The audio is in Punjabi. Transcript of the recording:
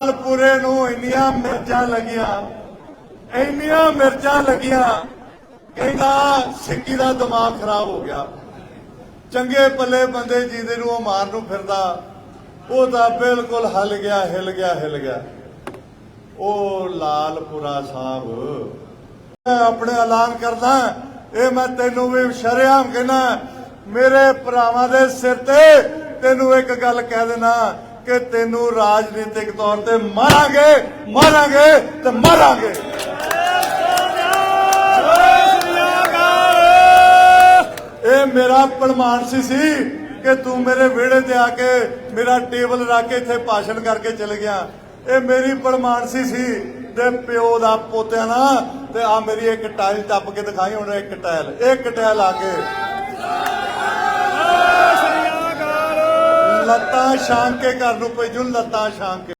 ਲਾਲਪੁਰੇ ਨੂੰ ਇੰਨੀਆਂ ਮਿਰਚਾਂ ਲੱਗੀਆਂ, ਇੰਨੀਆਂ ਮਿਰਚਾਂ ਲੱਗੀਆਂ ਕਹਿੰਦਾ ਸਿੱਕੀ ਦਾ ਦਿਮਾਗ ਖਰਾਬ ਹੋ ਗਿਆ। ਚੰਗੇ ਪੱਲੇ ਬੰਦੇ ਜਿਹਦੇ ਨੂੰ ਉਹ ਮਾਰਨ ਨੂੰ ਫਿਰਦਾ, ਉਹ ਤਾਂ ਬਿਲਕੁਲ ਹਲ ਗਿਆ, ਹਿਲ ਗਿਆ ਹਿਲ ਗਿਆ। ਉਹ ਲਾਲਪੁਰਾ ਸਾਹਿਬ, ਮੈਂ ਆਪਣੇ ਐਲਾਨ ਕਰਦਾ, ਇਹ ਮੈਂ ਤੈਨੂੰ ਵੀ ਸ਼ਰੇਆਮ ਕਹਿੰਦਾ, ਮੇਰੇ ਭਰਾਵਾਂ ਦੇ ਸਿਰ ਤੇ ਤੈਨੂੰ ਇੱਕ ਗੱਲ ਕਹਿ ਦੇਣਾ ਕਿ ਤੈਨੂੰ ਰਾਜਨੀਤਿਕ ਤੌਰ ਤੇ ਮਾਰਾਂਗੇ ਮਾਰਾਂਗੇ ਤੇ ਮਾਰਾਂਗੇ। ਇਹ ਮੇਰਾ ਪਰਮਾਨਸੀ ਸੀ ਕਿ ਤੂੰ ਮੇਰੇ ਵਿਹੜੇ ਤੇ ਆ ਕੇ ਮੇਰਾ ਟੇਬਲ ਰੱਖ ਕੇ ਇੱਥੇ ਭਾਸ਼ਣ ਕਰਕੇ ਚਲੇ ਗਿਆ। ਇਹ ਮੇਰੀ ਪਰਮਾਨਸੀ ਸੀ ਤੇ ਪਿਓ ਦਾ ਪੋਤਿਆਂ ਦਾ ਤੇ ਆ ਮੇਰੀ ਇੱਕ ਟਾਇਲ ਟੱਪ ਕੇ ਦਿਖਾਈ, ਹੁਣ ਇੱਕ ਟਾਇਲ ਇੱਕ ਟਾਇਲ ਆ ਕੇ। ਲੱਤਾਂ ਛਾਂਗ ਕੇ ਘਰ ਨੂੰ ਭੇਜੂ ਲੱਤਾਂ ਛਾਂਗ ਕੇ।